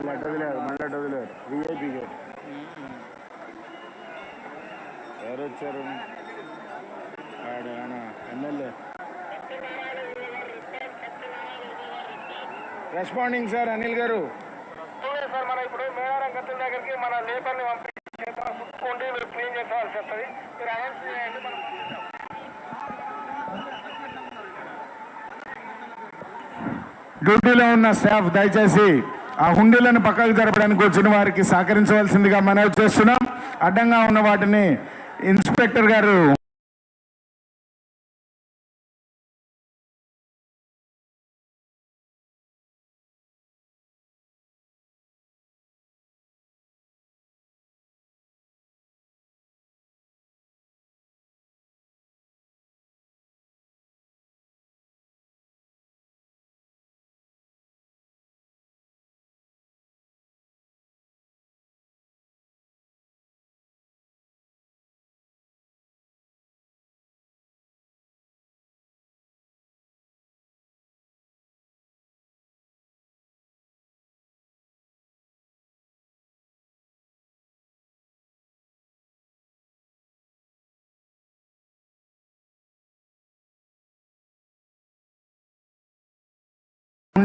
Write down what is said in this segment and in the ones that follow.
మళ్ళీ అటు వదిలేరు మళ్ళీ వదిలేరు విఐపి ఎవరు వచ్చారు ఆడ ఎమ్మెల్యే. రెస్పాండింగ్ సార్ అనిల్ గారు. సార్ మనం ఇప్పుడు మేడారం గతుల దగ్గరికి మన లేబర్ని పంపించి ముట్టుకోండి మీరు క్లీన్ చేసేవాల్సి వస్తుంది మీరు అనౌన్స్ చేయండి మనం. డ్యూటీలో ఉన్న స్టాఫ్ దయచేసి ఆ హుండీలను పక్కకు జరపడానికి వచ్చిన వారికి సహకరించవలసిందిగా మనవి చేస్తున్నాం. అడ్డంగా ఉన్న వాటిని ఇన్స్పెక్టర్ గారు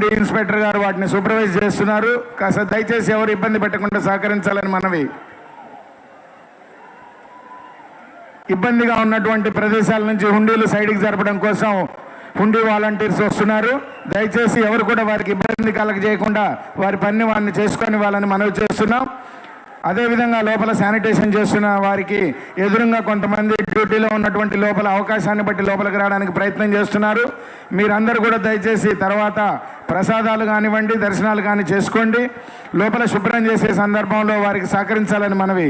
ఇన్స్పెక్టర్ గారు వాటిని సూపర్వైజ్ చేస్తున్నారు. కాస్త దయచేసి ఎవరు ఇబ్బంది పెట్టకుండా సహకరించాలని మనవి. ఇబ్బందిగా ఉన్నటువంటి ప్రదేశాల నుంచి హుండీలు సైడ్కి జరపడం కోసం హుండీ వాలంటీర్స్ వస్తున్నారు. దయచేసి ఎవరు కూడా వారికి ఇబ్బంది కలగజేయకుండా వారి పని వారిని చేసుకొని వాళ్ళని మనవి చేస్తున్నాం. అదేవిధంగా లోపల శానిటేషన్ చేస్తున్న వారికి ఎదురుగా కొంతమంది డ్యూటీలో ఉన్నటువంటి లోపల అవకాశాన్ని బట్టి లోపలికి రావడానికి ప్రయత్నం చేస్తున్నారు. మీరందరూ కూడా దయచేసి తర్వాత ప్రసాదాలు కానివ్వండి దర్శనాలు కానీ చేసుకోండి. లోపల శుభ్రం చేసే సందర్భంలో వారికి సహకరించాలని మనవి